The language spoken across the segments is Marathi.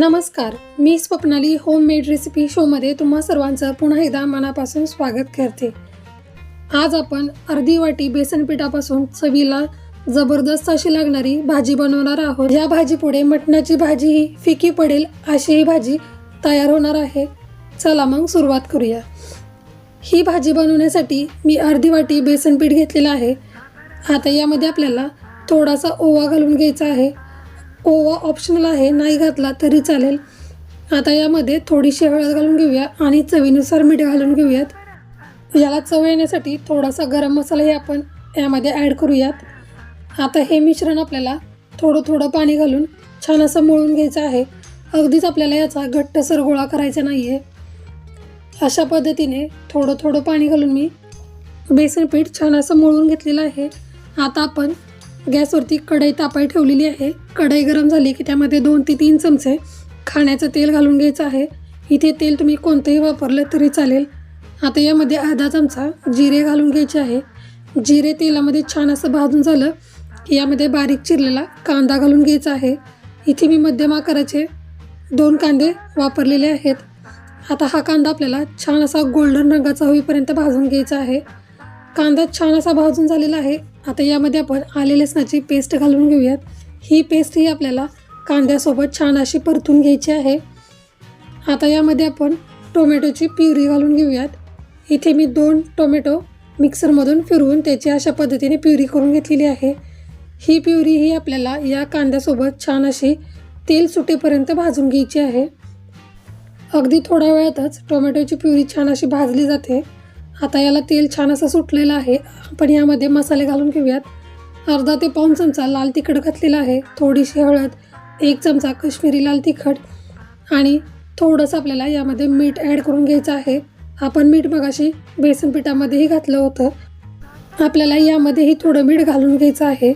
नमस्कार मी स्वप्नाली होममेड रेसिपी शोमध्ये तुम्हा सर्वांचं पुन्हा एकदा मनापासून स्वागत करते. आज आपण अर्धी वाटी बेसन पिठापासून चवीला जबरदस्त अशी लागणारी भाजी बनवणार आहोत. या भाजीपुढे मटणाची भाजी ही फिकी पडेल अशी ही भाजी तयार होणार आहे. चला मग सुरुवात करूया. ही भाजी बनवण्यासाठी मी अर्धी वाटी बेसन पीठ घेतलेलं आहे. आता यामध्ये आपल्याला थोडासा ओवा घालून घ्यायचा आहे. ओवा ऑप्शनल आहे नाही घातला तरी चालेल. आता यामध्ये थोडीशी हळद घालून घेऊया आणि चवीनुसार मीठ घालून घेऊयात. याला चव येण्यासाठी थोडासा गरम मसालाही आपण यामध्ये ॲड करूयात. आता हे मिश्रण आपल्याला थोडं थोडं पाणी घालून छान असं मळून घ्यायचं आहे. अगदीच आपल्याला याचा घट्टसर गोळा करायचा नाही आहे अशा पद्धतीने थोडं थोडं पाणी घालून मी बेसन पीठ छान असं मळून घेतलेलं आहे. आता आपण गॅसवरती कढई तापाई ठेवलेली आहे. कढई गरम झाली की त्यामध्ये दोन ते तीन चमचे खाण्याचं तेल घालून घ्यायचं आहे. इथे तेल तुम्ही कोणतंही वापरलं तरी चालेल. आता यामध्ये अर्धा चमचा जिरे घालून घ्यायचे आहे. जिरे तेलामध्ये छान असं भाजून झालं की यामध्ये बारीक चिरलेला कांदा घालून घ्यायचा आहे. इथे मी मध्यम आकाराचे दोन कांदे वापरलेले आहेत. आता हा कांदा आपल्याला छान असा गोल्डन रंगाचा होईपर्यंत भाजून घ्यायचा आहे. कांदा छान असा भाजून झालेला आहे. आता यामध्ये आपण आले लसणाची पेस्ट घालून घेऊयात. ही पेस्ट ही आपल्याला कांद्यासोबत छान अशी परतून घ्यायची आहे. आता यामध्ये आपण टोमॅटोची प्युरी घालून घेऊयात. इथे मी दोन टोमॅटो मिक्सरमधून फिरवून त्याची अशा पद्धतीने प्युरी करून घेतलेली आहे. ही प्युरी ही आपल्याला या कांद्यासोबत छान अशी तेल सुटेपर्यंत भाजून घ्यायची आहे. अगदी थोड्या वेळातच टोमॅटोची प्युरी छान अशी भाजली जाते. आता याला तेल छान असं सुटलेलं आहे आपण यामध्ये मसाले घालून घेऊयात. अर्धा ते पाऊण चमचा लाल तिखट घातलेला आहे थोडीशी हळद एक चमचा कश्मीरी लाल तिखट आणि थोडंसं आपल्याला यामध्ये मीठ ॲड करून घ्यायचं आहे. आपण मीठ मगाशी बेसन पिठामध्येही घातलं होतं. आपल्याला यामध्येही थोडं मीठ घालून घ्यायचं आहे.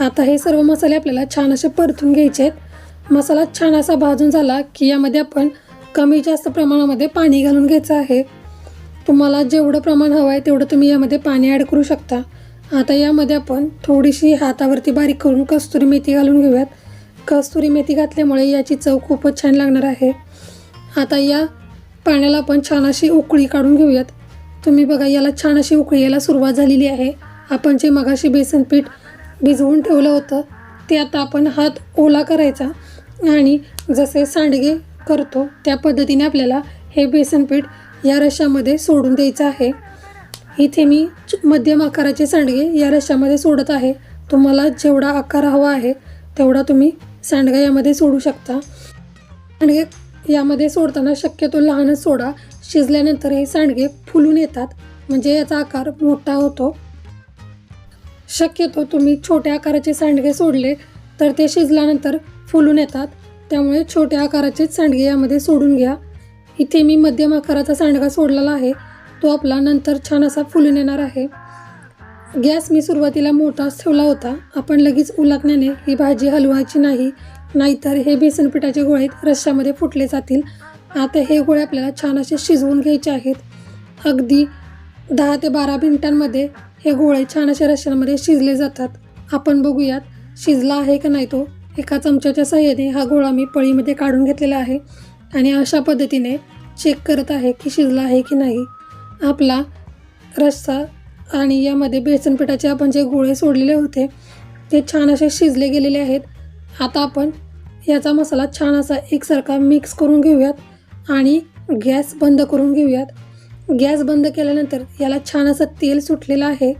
आता हे सर्व मसाले आपल्याला छान असे परतून घ्यायचे आहेत. मसाला छान असा भाजून झाला की यामध्ये आपण कमी जास्त प्रमाणामध्ये पाणी घालून घ्यायचं आहे. तुम्हाला जेवढं प्रमाण हवं आहे तेवढं तुम्ही यामध्ये पाणी ॲड करू शकता. आता यामध्ये आपण थोडीशी हातावरती बारीक करून कस्तुरी मेथी घालून घेऊयात. कस्तुरी मेथी घातल्यामुळे याची चव खूपच छान लागणार आहे. आता या पाण्याला आपण छान अशी उकळी काढून घेऊयात. तुम्ही बघा याला छान अशी उकळी याला सुरुवात झालेली आहे. आपण जे मगाशी बेसन पीठ भिजवून ठेवलं होतं ते आता आपण हात ओला करायचा आणि जसे सांडगे करतो त्या पद्धतीने आपल्याला हे बेसन पीठ या रशामध्ये सोडून द्यायचं आहे. इथे मी च- मध्यम आकाराचे सांडगे या रशामध्ये सोडत आहे. तुम्हाला जेवढा आकार हवा आहे तेवढा तुम्ही सांडगा यामध्ये सोडू शकता. सांडगे यामध्ये सोडताना शक्यतो लहानच सोडा. शिजल्यानंतर हे सांडगे फुलून येतात. म्हणजे याचा आकार मोठा होतो. शक्यतो तुम्ही छोट्या आकाराचे सांडगे सोडले तर ते शिजल्यानंतर फुलून येतात. त्यामुळे छोट्या आकाराचेच सांडगे यामध्ये सोडून घ्या. इथे मी मध्यम आकाराचा सांडगा सोडलेला आहे. तो आपला नंतर छान असा फुलून येणार आहे. गॅस मी सुरुवातीला मोठाच ठेवला होता. आपण लगेच उलटण्याने ही भाजी हलवायची नाही. नाहीतर हे बेसन पिठाचे गोळे रश्श्यामध्ये फुटले जातील. आता हे गोळे आपल्याला छान असे शिजवून घ्यायचे आहेत. अगदी दहा ते बारा मिनिटांमध्ये हे गोळे छान अशा रश्श्यांमध्ये शिजले जातात. आपण बघूयात शिजला आहे का नाही तो. एका चमच्याच्या सहाय्याने हा गोळा मी पळीमध्ये काढून घेतलेला आहे. आणि अशा पद्धतीने चेक करत आहे की शिजला आहे की नाही. आपला रस्सा आणि यामध्ये बेसन पिठाचे आपण जे गोळे सोडलेले होते ते छान असे शिजले गेलेले आहेत. आता आपण याचा मसाला छान असा एकसारखा मिक्स करून घेऊयात आणि गॅस बंद करून घेऊयात. गॅस बंद केल्यानंतर याला छान असं तेल सुटलेलं आहे.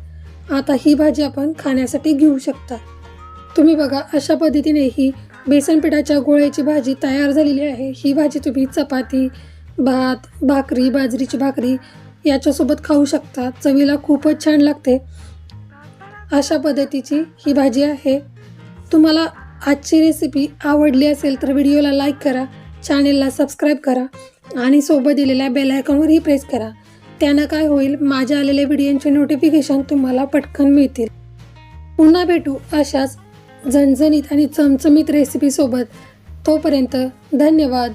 आता ही भाजी आपण खाण्यासाठी घेऊ शकता. तुम्ही बघा अशा पद्धतीने ही बेसन पिठाच्या गोळ्याची भाजी तयार झालेली आहे. ही भाजी तुम्ही चपाती भात भाकरी बाजरीची भाकरी याच्यासोबत खाऊ शकता. चवीला खूपच छान लागते. अशा पद्धतीची ही भाजी आहे. तुम्हाला आजची रेसिपी आवडली असेल तर व्हिडिओला लाईक करा चॅनेलला सबस्क्राईब करा आणि सोबत दिलेल्या बेल आयकॉनवरही प्रेस करा. त्यानं काय होईल माझ्या आलेल्या व्हिडिओचे नोटिफिकेशन तुम्हाला पटकन मिळतील. पुन्हा भेटू अशाच झणझणीत आणि चमचमीत रेसिपीसोबत तोपर्यंत धन्यवाद.